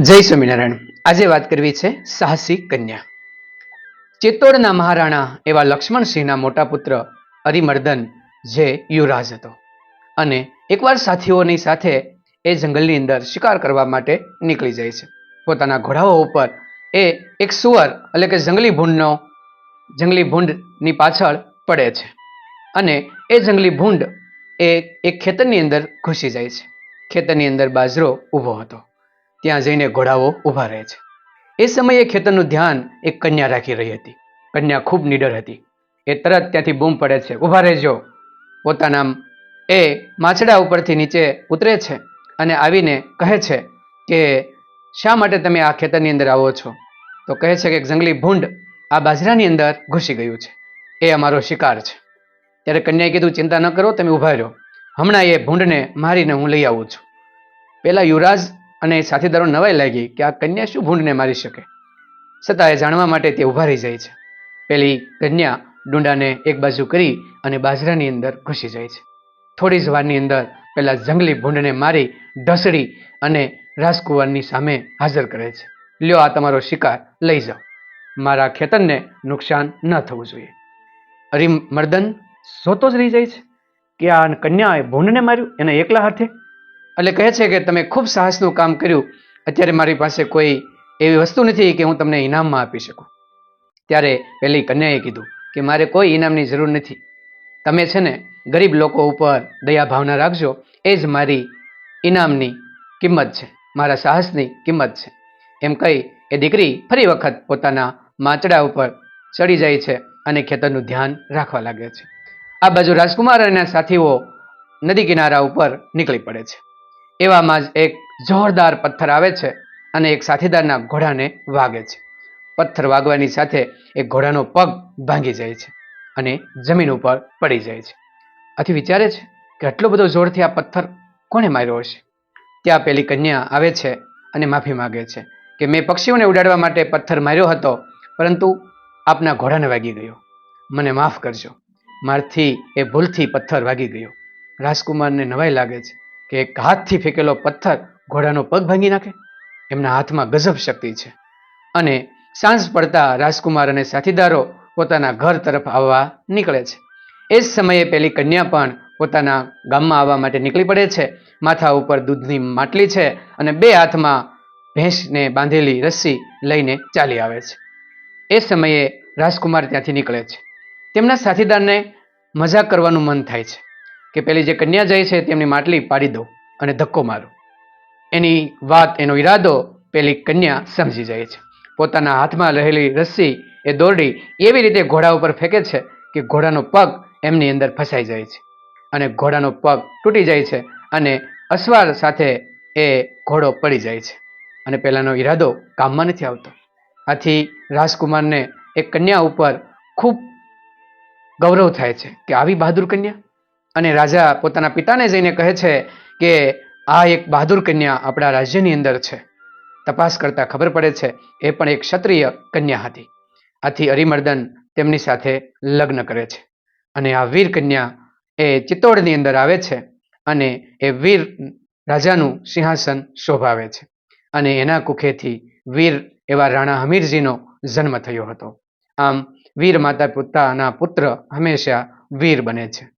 જય સ્વામિનારાયણ. આજે વાત કરવી છે સાહસી કન્યા. ચિત્તોડના મહારાણા એવા લક્ષ્મણસિંહના મોટા પુત્ર અરિમર્દન જે યુવરાજ હતો. અને એકવાર સાથીઓની સાથે એ જંગલની અંદર શિકાર કરવા માટે નીકળી જાય છે. પોતાના ઘોડાઓ ઉપર એ એક સુવર, એટલે કે જંગલી ભૂંડનો, જંગલી ભૂંડની પાછળ પડે છે. અને એ જંગલી ભૂંડ એ એક ખેતરની અંદર ઘૂસી જાય છે. ખેતરની અંદર બાજરો ઊભો હતો. ત્યાં જઈને ઘોડાઓ ઊભા રહે છે. એ સમયે ખેતરનું ધ્યાન એક કન્યા રાખી રહી હતી. કન્યા ખૂબ નીડર હતી. એ તરત ત્યાંથી બૂમ પડે છે. ઊભા રહેજો. પોતાના એ માછડા ઉપરથી નીચે ઉતરે છે અને આવીને કહે છે કે, શા માટે તમે આ ખેતરની અંદર આવો છો? તો કહે છે કે, એક જંગલી ભૂંડ આ બાજરાની અંદર ઘૂસી ગયું છે. એ અમારો શિકાર છે. ત્યારે કન્યાએ કીધું, ચિંતા ન કરો, તમે ઊભા રહો. હમણાં એ ભૂંડને મારીને હું લઈ આવું છું. પહેલાં યુવરાજ અને સાથીદારો નવાઈ લાગી કે આ કન્યા શું ભૂંડને મારી શકે? છતાં એ જાણવા માટે તે ઊભા રહી જાય છે. પેલી કન્યા ડુંડાને એક બાજુ કરી અને બાજરાની અંદર ઘૂસી જાય છે. થોડી જ વારની અંદર પેલા જંગલી ભૂંડને મારી ઢસડી અને રાજકુંવરની સામે હાજર કરે છે. લ્યો આ તમારો શિકાર, લઈ જાઓ. મારા ખેતરને નુકસાન ન થવું જોઈએ. અરિમર્દન સોતો જ રહી જાય છે કે આ કન્યાએ ભૂંડને માર્યું એના એકલા હાથે? એટલે કહે છે કે તમે ખૂબ સાહસનું કામ કર્યું, અત્યારે મારી પાસે કોઈ એવી વસ્તુ નથી કે હું તમને ઇનામમાં આપી શકું. ત્યારે પેલી કન્યાએ કીધું કે મારે કોઈ ઇનામની જરૂર નથી. તમે છે ને ગરીબ લોકો ઉપર દયા ભાવના રાખજો, એ જ મારી ઇનામની કિંમત છે, મારા સાહસની કિંમત છે. એમ કહી એ દીકરી ફરી વખત પોતાના માચડા ઉપર ચડી જાય છે અને ખેતરનું ધ્યાન રાખવા લાગે છે. આ બાજુ રાજકુમાર અને સાથીઓ નદી કિનારા ઉપર નીકળી પડે છે. એવામાં જ એક જોરદાર પથ્થર આવે છે અને એક સાથીદારના ઘોડાને વાગે છે. પથ્થર વાગવાની સાથે એ ઘોડાનો પગ ભાંગી જાય છે અને જમીન ઉપર પડી જાય છે. આથી વિચારે છે કે આટલો બધો જોરથી આ પથ્થર કોણે માર્યો હશે? ત્યાં પેલી કન્યા આવે છે અને માફી માગે છે કે મેં પક્ષીઓને ઉડાડવા માટે પથ્થર માર્યો હતો, પરંતુ આપના ઘોડાને વાગી ગયો. મને માફ કરજો. મારથી એ ભૂલથી પથ્થર વાગી ગયો. રાજકુમારને નવાઈ લાગે છે. કે એક હાથથી ફેંકેલો પથ્થર ઘોડાનો પગ ભાંગી નાખે? એમના હાથમાં ગજબ શક્તિ છે. અને સાંજ પડતા રાજકુમાર અને સાથીદારો પોતાના ઘર તરફ આવવા નીકળે છે. એ જ સમયે પેલી કન્યા પણ પોતાના ગામમાં આવવા માટે નીકળી પડે છે. માથા ઉપર દૂધની માટલી છે અને બે હાથમાં ભેંસને બાંધેલી રસ્સી લઈને ચાલી આવે છે. એ સમયે રાજકુમાર ત્યાંથી નીકળે છે. તેમના સાથીદારને મજાક કરવાનું મન થાય છે. કે પેલી જે કન્યા જાય છે તેમની માટલી પાડી દો અને ધક્કો મારો. એની વાત, એનો ઈરાદો પેલી કન્યા સમજી જાય છે. પોતાના હાથમાં રહેલી રસ્સી એ દોરડી એવી રીતે ઘોડા ઉપર ફેંકે છે કે ઘોડાનો પગ એમની અંદર ફસાઈ જાય છે અને ઘોડાનો પગ તૂટી જાય છે અને અસવાર સાથે એ ઘોડો પડી જાય છે. અને પહેલાંનો ઈરાદો કામમાં નથી આવતો. આથી રાજકુમારને એક કન્યા ઉપર ખૂબ ગૌરવ થાય છે કે આવી બહાદુર કન્યા? અને રાજા પોતાના પિતાને જઈને કહે છે કે આ એક બહાદુર કન્યા આપણા રાજ્યની અંદર છે. તપાસ કરતા ખબર પડે છે, એ પણ એક ક્ષત્રિય કન્યા હતી. આથી અરિમર્દન તેમની સાથે લગ્ન કરે છે. અને આ વીર કન્યા એ ચિત્તોડની અંદર આવે છે અને એ વીર રાજાનું સિંહાસન શોભાવે છે. અને એના કુખેથી વીર એવા રાણા હમીરજીનો જન્મ થયો હતો. આમ વીર માતા પિતાના પુત્ર હંમેશા વીર બને છે.